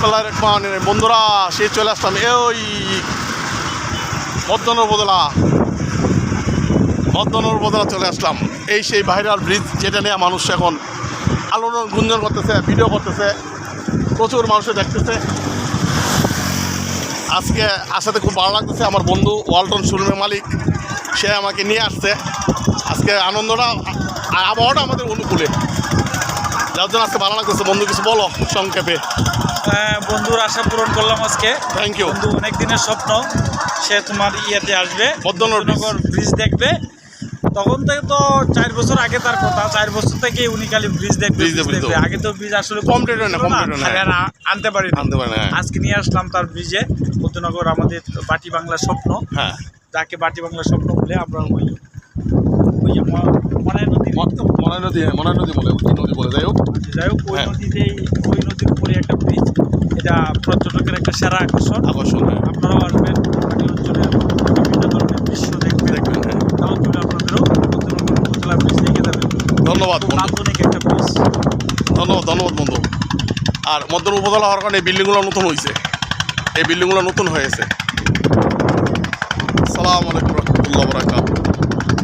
বিসমিল্লাহির রহমানির রহিম। বন্ধুরা, সে চলে আসলাম এ ওই মদনর বদলা মদনর বদলা চলে আসলাম। এই সেই ভাইরাল ব্রিজ যেটা নিয়ে মানুষ এখন আলোড়ন গুঞ্জন করতেছে ভিডিও করতেছে, প্রচুর মানুষে দেখতেছে। আজকে আসাতে খুব ভালো লাগতেছে, আমার বন্ধু ওয়ালটন শোরুমের মালিক, সে আমাকে নিয়ে আসছে। আজকে আনন্দটা আবহাওয়াটা আমাদের অনুকূলে। যার জন্য আজকে ভালো লাগতেছে বন্ধু কিছু বলো সংক্ষেপে। হ্যাঁ, বন্ধুর আশা পূরণ করলাম আজকে। থ্যাংক ইউ বন্ধু অনেক দিনের স্বপ্ন সে তোমার ইয়েতে আসবে মধ্যনগর ব্রিজ। দেখবে। তখন থেকে তো চার বছর আগে তার কথা চার বছর থেকে উনি খালি ব্রিজ দেখবে। আগে তো ব্রিজ আসলে Complete হয় না, আনতে পারি আনতে পারে না হ্যাঁ। আজকে নিয়ে আসলাম তার ব্রিজে মধ্যনগর আমাদের বাটি বাংলার স্বপ্ন। হ্যাঁ। যাকে বাটি বাংলার স্বপ্ন বলে আমরা ওই ওই যে নদী হ্যাঁ মনাই নদী বলে কি নদী বলে যাই হোক। যাই হোক ওই হ্যাঁ। নদীতেই ওই নদীর উপরে একটা ব্রিজ এটা পর্যটকের একটা সেরা আকর্ষণ। আকর্ষণ হ্যাঁ। আপনারাও আসবেন বাকি অঞ্চলের বিভিন্ন ধরনের দৃশ্য দেখবেন। দেখবেন হ্যাঁ। তুমি আপনাদেরও উপজেলা ব্রিজ দেখে যাবেন ধন্যবাদ একটা ব্রিজ ধন্যবাদ ধন্যবাদ বন্ধু। আর মধ্যন উপজেলা হওয়ার কারণে এই বিল্ডিংগুলো নতুন হয়েছে এই বিল্ডিংগুলো নতুন হয়েছে। সালাম আলাইকুম রহমতুল্লাহ বরাকাত